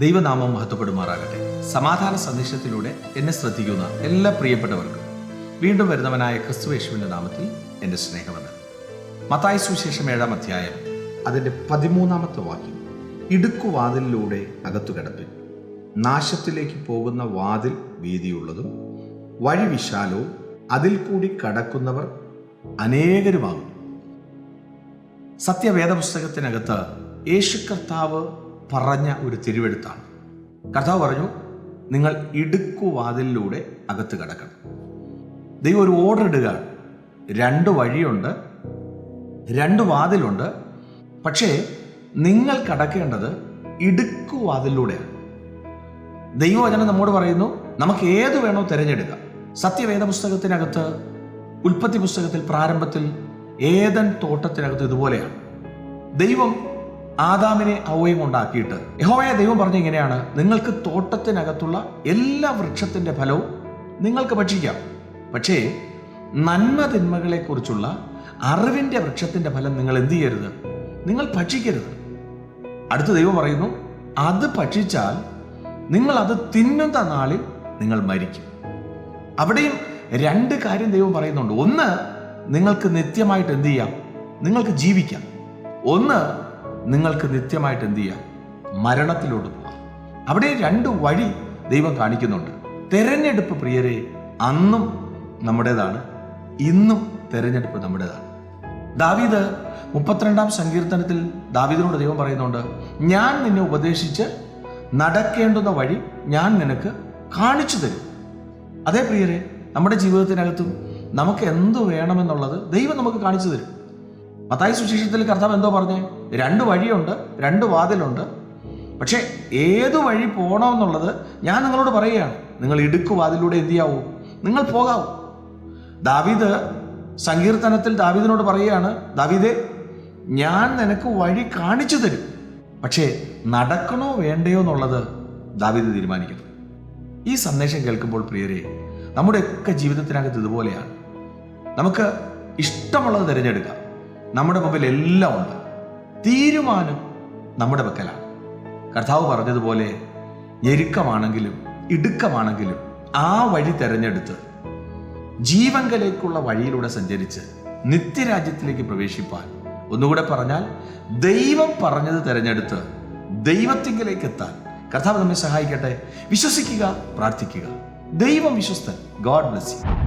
ദൈവനാമം മഹത്വപ്പെടുമാറാകട്ടെ. സമാധാന സന്ദേശത്തിലൂടെ എന്നെ ശ്രദ്ധിക്കുന്ന എല്ലാ പ്രിയപ്പെട്ടവർക്കും വീണ്ടും വരുന്നവനായ ക്രിസ്തു ക്രിസ്തുവേശുവിന്റെ നാമത്തിൽ എന്റെ സ്നേഹമെന്ന് മത്തായ സുവിശേഷം ഏഴാം അധ്യായം അതിന്റെ പതിമൂന്നാമത്തെ വാക്യം. ഇടുക്കുവാതിലിലൂടെ അകത്തു കിടപ്പിൽ നാശത്തിലേക്ക് പോകുന്ന വാതിൽ വീതിയുള്ളതും വഴി വിശാലവും അതിൽ കൂടി കടക്കുന്നവർ അനേകരുമാകും സത്യവേദപുസ്തകത്തിനകത്ത് യേശു കർത്താവ് പറഞ്ഞ ഒരു തിരുവെഴുത്താണ്. കർത്താവ് പറഞ്ഞു നിങ്ങൾ ഇടുക്കുവാതിലിലൂടെ അകത്ത് കിടക്കണം. ദൈവം ഒരു ഓർഡർ ഇടുക രണ്ട് വഴിയുണ്ട് രണ്ട് വാതിലുണ്ട്. പക്ഷേ നിങ്ങൾ കടക്കേണ്ടത് ഇടുക്കുവാതിലൂടെയാണ്. ദൈവവചനം നമ്മോട് പറയുന്നു നമുക്ക് ഏത് വേണോ തിരഞ്ഞെടുക്കാം. സത്യവേദ പുസ്തകത്തിനകത്ത് ഉൽപ്പത്തി പുസ്തകത്തിൽ പ്രാരംഭത്തിൽ ഏതൻ തോട്ടത്തിനകത്ത് ഇതുപോലെയാണ്. ദൈവം ആദാമിനെ ഔവയും കൊണ്ടാക്കിയിട്ട് യഹോവയെ ദൈവം പറഞ്ഞു ഇങ്ങനെയാണ് നിങ്ങൾക്ക് തോട്ടത്തിനകത്തുള്ള എല്ലാ വൃക്ഷത്തിന്റെ ഫലവും നിങ്ങൾക്ക് ഭക്ഷിക്കാം. പക്ഷേ നന്മ തിന്മകളെ കുറിച്ചുള്ള അറിവിന്റെ വൃക്ഷത്തിന്റെ ഫലം നിങ്ങൾ എന്ത് ചെയ്യരുത്? നിങ്ങൾ ഭക്ഷിക്കരുത്. അടുത്ത ദൈവം പറയുന്നു അത് ഭക്ഷിച്ചാൽ നിങ്ങൾ അത് തിന്നുന്ന നാളിൽ നിങ്ങൾ മരിക്കും. അവിടെയും രണ്ട് കാര്യം ദൈവം പറയുന്നുണ്ട്. ഒന്ന് നിങ്ങൾക്ക് നിത്യമായിട്ട് എന്ത് ചെയ്യാം? നിങ്ങൾക്ക് ജീവിക്കാം. ഒന്ന് നിങ്ങൾക്ക് നിത്യമായിട്ട് എന്ത് ചെയ്യാം? മരണത്തിലോട്ട് പോവാം. അവിടെ രണ്ട് വഴി ദൈവം കാണിക്കുന്നുണ്ട്. തെരഞ്ഞെടുപ്പ് പ്രിയരെ അന്നും നമ്മുടേതാണ്. ഇന്നും തെരഞ്ഞെടുപ്പ് നമ്മുടേതാണ്. ദാവീദ് മുപ്പത്തിരണ്ടാം സങ്കീർത്തനത്തിൽ ദാവീദിനോട് ദൈവം പറയുന്നുണ്ട് ഞാൻ നിന്നെ ഉപദേശിച്ച് നടക്കേണ്ടുന്ന വഴി ഞാൻ നിനക്ക് കാണിച്ചു തരും. അതേ പ്രിയരെ നമ്മുടെ ജീവിതത്തിനകത്തും നമുക്ക് എന്ത് വേണമെന്നുള്ളത് ദൈവം നമുക്ക് കാണിച്ചു തരും. മത്തായി സുശേഷത്തിൽ കർത്താവ് എന്തോ പറഞ്ഞേ? രണ്ട് വഴിയുണ്ട് രണ്ട് വാതിലുണ്ട്. പക്ഷേ ഏത് വഴി പോകണമെന്നുള്ളത് ഞാൻ നിങ്ങളോട് പറയുകയാണ്. നിങ്ങൾ ഇടുക്കു വാതിലൂടെ എന്ത് ചെയ്യാവൂ? നിങ്ങൾ പോകാവൂ. ദാവീദ് സങ്കീർത്തനത്തിൽ ദാവീദിനോട് പറയുകയാണ് ദാവീദേ ഞാൻ നിനക്ക് വഴി കാണിച്ചു തരും. പക്ഷേ നടക്കണോ വേണ്ടയോ എന്നുള്ളത് ദാവീദ് തീരുമാനിക്കണം ഈ സന്ദേശം കേൾക്കുമ്പോൾ പ്രിയരെ നമ്മുടെയൊക്കെ ജീവിതത്തിനകത്ത് ഇതുപോലെയാണ്. നമുക്ക് ഇഷ്ടമുള്ളത് തിരഞ്ഞെടുക്കാം. നമ്മുടെ മുമ്പിൽ എല്ലാം ഉണ്ട്. തീരുമാനം നമ്മുടെ വെക്കലാണ് കർത്താവ് പറഞ്ഞതുപോലെ ഞെരുക്കമാണെങ്കിലും ഇടുക്കമാണെങ്കിലും ആ വഴി തെരഞ്ഞെടുത്ത് ജീവങ്കലേക്കുള്ള വഴിയിലൂടെ സഞ്ചരിച്ച് നിത്യരാജ്യത്തിലേക്ക് പ്രവേശിപ്പാൻ. ഒന്നുകൂടെ പറഞ്ഞാൽ ദൈവം പറഞ്ഞത് തിരഞ്ഞെടുത്ത് ദൈവത്തിങ്കിലേക്ക് എത്താൻ. കർത്താവ് നമ്മെ സഹായിക്കട്ടെ. വിശ്വസിക്കുക പ്രാർത്ഥിക്കുക. ദൈവം വിശ്വസ്തൻ. God bless you.